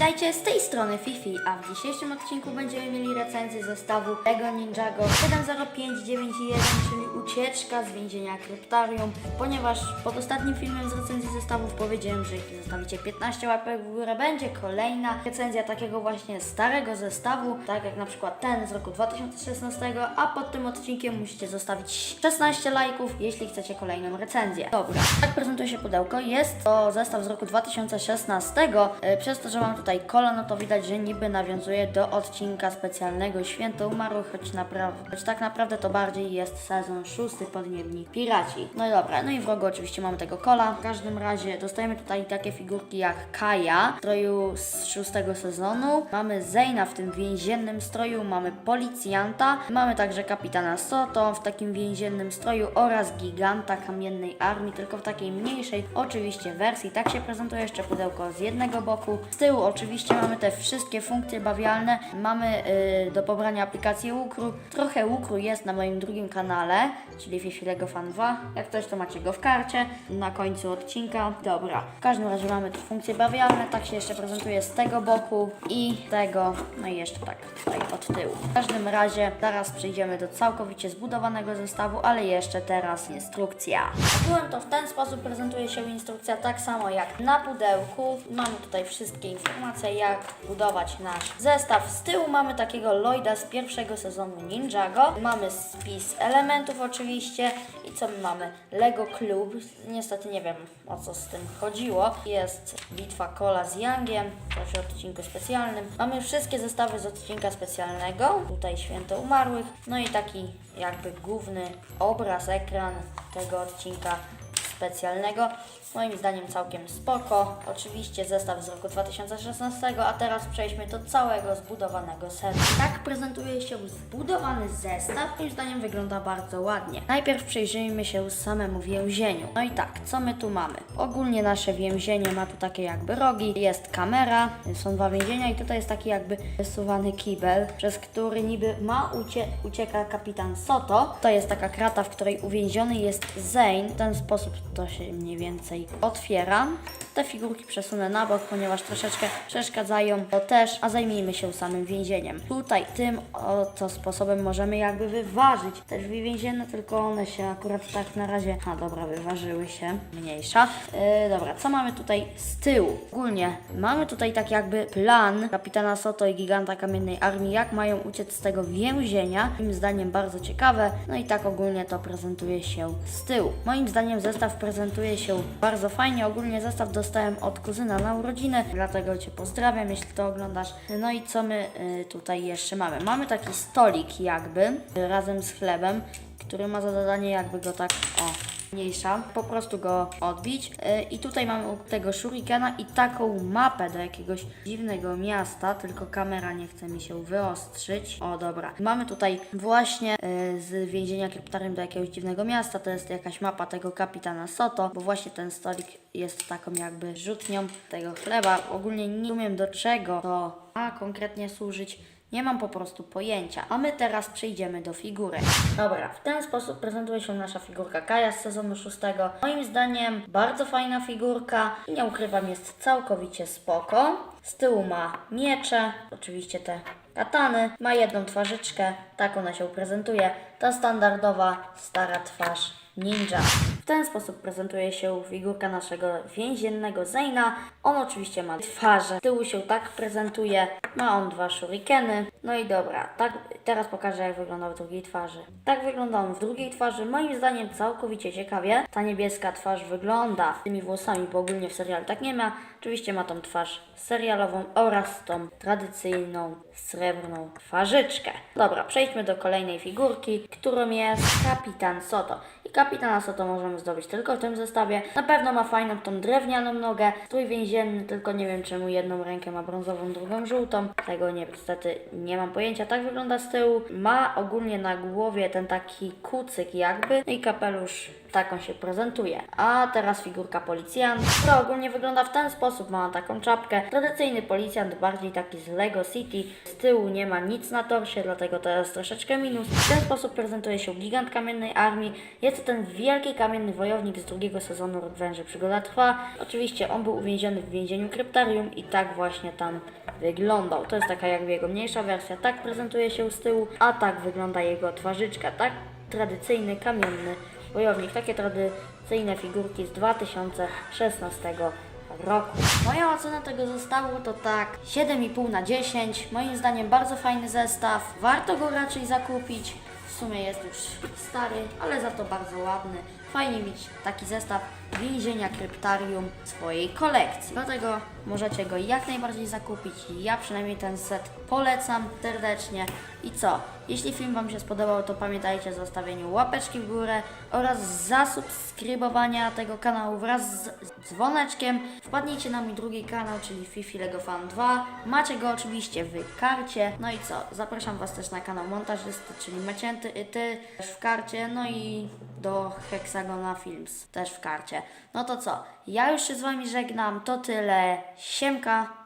Witajcie z tej strony Fifi, a w dzisiejszym odcinku będziemy mieli recenzję zestawu LEGO Ninjago 70591, czyli ucieczka z więzienia Kryptarium, ponieważ pod ostatnim filmem z recenzji zestawów powiedziałem, że jeśli zostawicie 15 łapek w górę, będzie kolejna recenzja takiego właśnie starego zestawu, tak jak na przykład ten z roku 2016, a pod tym odcinkiem musicie zostawić 16 lajków, jeśli chcecie kolejną recenzję. Dobra, tak prezentuje się pudełko. Jest to zestaw z roku 2016. E, Przez to, że mam tutaj kola, no to widać, że niby nawiązuje do odcinka specjalnego Święto Umarłych, choć, choć tak naprawdę to bardziej jest sezon szósty Podniebni Piraci. No i dobra, no i w rogu oczywiście mamy tego kola. W każdym razie dostajemy tutaj takie figurki jak Kaja w stroju z szóstego sezonu. Mamy Zeyna w tym więziennym stroju, mamy policjanta, mamy także kapitana Soto w takim więziennym stroju oraz giganta kamiennej armii, tylko w takiej mniejszej oczywiście wersji. Tak się prezentuje jeszcze pudełko z jednego boku. Z tyłu oczywiście mamy te wszystkie funkcje bawialne. Mamy y, do pobrania aplikację Ukru. Trochę Ukru jest na moim drugim kanale, czyli Fifi Lego Fan 2. Jak coś to macie go w karcie na końcu odcinka. Dobra, w każdym razie mamy tu funkcje bawialne. Tak się jeszcze prezentuje z tego boku i tego, no i jeszcze tak tutaj od tyłu. W każdym razie zaraz przejdziemy do całkowicie zbudowanego zestawu, ale jeszcze teraz instrukcja. Ogółem to w ten sposób prezentuje się instrukcja tak samo jak na pudełku. Mamy tutaj wszystkie informacje jak budować nasz zestaw. Z tyłu mamy takiego Lloyda z pierwszego sezonu Ninjago. Mamy spis elementów oczywiście i co my mamy? Lego Club. Niestety nie wiem o co z tym chodziło. Jest bitwa Kola z Youngiem, też w odcinku specjalnym. Mamy wszystkie zestawy z odcinka specjalnego. Tutaj Święto Umarłych. No i taki jakby główny obraz, ekran tego odcinka specjalnego. Moim zdaniem całkiem spoko. Oczywiście zestaw z roku 2016, a teraz przejdźmy do całego zbudowanego setu. Tak prezentuje się zbudowany zestaw. Moim zdaniem wygląda bardzo ładnie. Najpierw przyjrzyjmy się samemu więzieniu. No i tak, co my tu mamy? Ogólnie nasze więzienie ma tu takie jakby rogi, jest kamera, są dwa więzienia i tutaj jest taki jakby wysuwany kibel, przez który niby ma ucie ucieka kapitan Soto. To jest taka krata, w której uwięziony jest Zane. W ten sposób to się mniej więcej otwiera. Te figurki przesunę na bok, ponieważ troszeczkę przeszkadzają to też, a zajmijmy się samym więzieniem. Tutaj tym oto sposobem możemy jakby wyważyć te drzwi więzienne, tylko one się akurat tak na razie, a dobra, wyważyły się, mniejsza. Yy, dobra, co mamy tutaj z tyłu? Ogólnie mamy tutaj tak jakby plan kapitana Soto i giganta kamiennej armii, jak mają uciec z tego więzienia. Moim zdaniem bardzo ciekawe, no i tak ogólnie to prezentuje się z tyłu. Moim zdaniem zestaw prezentuje się bardzo fajnie, ogólnie zestaw dostałem od kuzyna na urodziny, dlatego Cię pozdrawiam, jeśli to oglądasz. No i co my y, tutaj jeszcze mamy? Mamy taki stolik jakby, y, razem z chlebem, który ma za zadanie jakby go tak, o, mniejsza, po prostu go odbić. Yy, I tutaj mamy tego shurikena i taką mapę do jakiegoś dziwnego miasta, tylko kamera nie chce mi się wyostrzyć. O, dobra. Mamy tutaj właśnie yy, z więzienia kryptarium do jakiegoś dziwnego miasta, to jest jakaś mapa tego kapitana Soto, bo właśnie ten stolik jest taką jakby rzutnią tego chleba. Ogólnie nie wiem do czego to ma konkretnie służyć. Nie mam po prostu pojęcia. A my teraz przejdziemy do figurek. Dobra, w ten sposób prezentuje się nasza figurka Kaja z sezonu szóstego. Moim zdaniem bardzo fajna figurka i nie ukrywam, jest całkowicie spoko. Z tyłu ma miecze, oczywiście te katany, ma jedną twarzyczkę, tak ona się prezentuje. Ta standardowa, stara twarz ninja. Ten sposób prezentuje się figurka naszego więziennego Zeyna. On oczywiście ma twarze. Tyłu się tak prezentuje. Ma on dwa shurikeny. No i dobra, tak teraz pokażę jak wygląda w drugiej twarzy. Tak wygląda on w drugiej twarzy. Moim zdaniem całkowicie ciekawie. Ta niebieska twarz wygląda z tymi włosami, bo ogólnie w serialu tak nie ma. Oczywiście ma tą twarz serialową oraz tą tradycyjną srebrną twarzyczkę. Dobra, przejdźmy do kolejnej figurki, którą jest Kapitan Soto. I Kapitana Soto możemy zdobyć tylko w tym zestawie. Na pewno ma fajną tą drewnianą nogę, strój więzienny, tylko nie wiem czemu jedną rękę ma brązową, drugą żółtą. Tego niestety nie mam pojęcia. Tak wygląda z tyłu. Ma ogólnie na głowie ten taki kucyk jakby. No i kapelusz tak on się prezentuje. A teraz figurka policjanta, która ogólnie wygląda w ten sposób, ma taką czapkę. Tradycyjny policjant, bardziej taki z Lego City. Z tyłu nie ma nic na torsie, dlatego to jest troszeczkę minus. W ten sposób prezentuje się gigant kamiennej armii. Jest to ten wielki kamienny wojownik z drugiego sezonu Rok Przygoda Trwa. Oczywiście on był uwięziony w więzieniu Kryptarium i tak właśnie tam wyglądał. To jest taka jakby jego mniejsza wersja. Tak prezentuje się z tyłu, a tak wygląda jego twarzyczka. Tak tradycyjny kamienny wojownik. Takie tradycyjne figurki z 2016 roku. Moja ocena tego zestawu to tak 7,5 na 10. Moim zdaniem bardzo fajny zestaw. Warto go raczej zakupić. W sumie jest już stary, ale za to bardzo ładny. Fajnie mieć taki zestaw więzienia kryptarium swojej kolekcji. Dlatego możecie go jak najbardziej zakupić. Ja przynajmniej ten set polecam serdecznie. I co? Jeśli film Wam się spodobał, to pamiętajcie o zostawieniu łapeczki w górę oraz zasubskrybowania tego kanału wraz z dzwoneczkiem. Wpadnijcie na mój drugi kanał, czyli Fifi Lego Fan 2. Macie go oczywiście w karcie. No i co? Zapraszam Was też na kanał montażysty, czyli Macięty i Ty w karcie. No i do Hexagona Films też w karcie. No to co? Ja już się z Wami żegnam. To tyle. Siemka.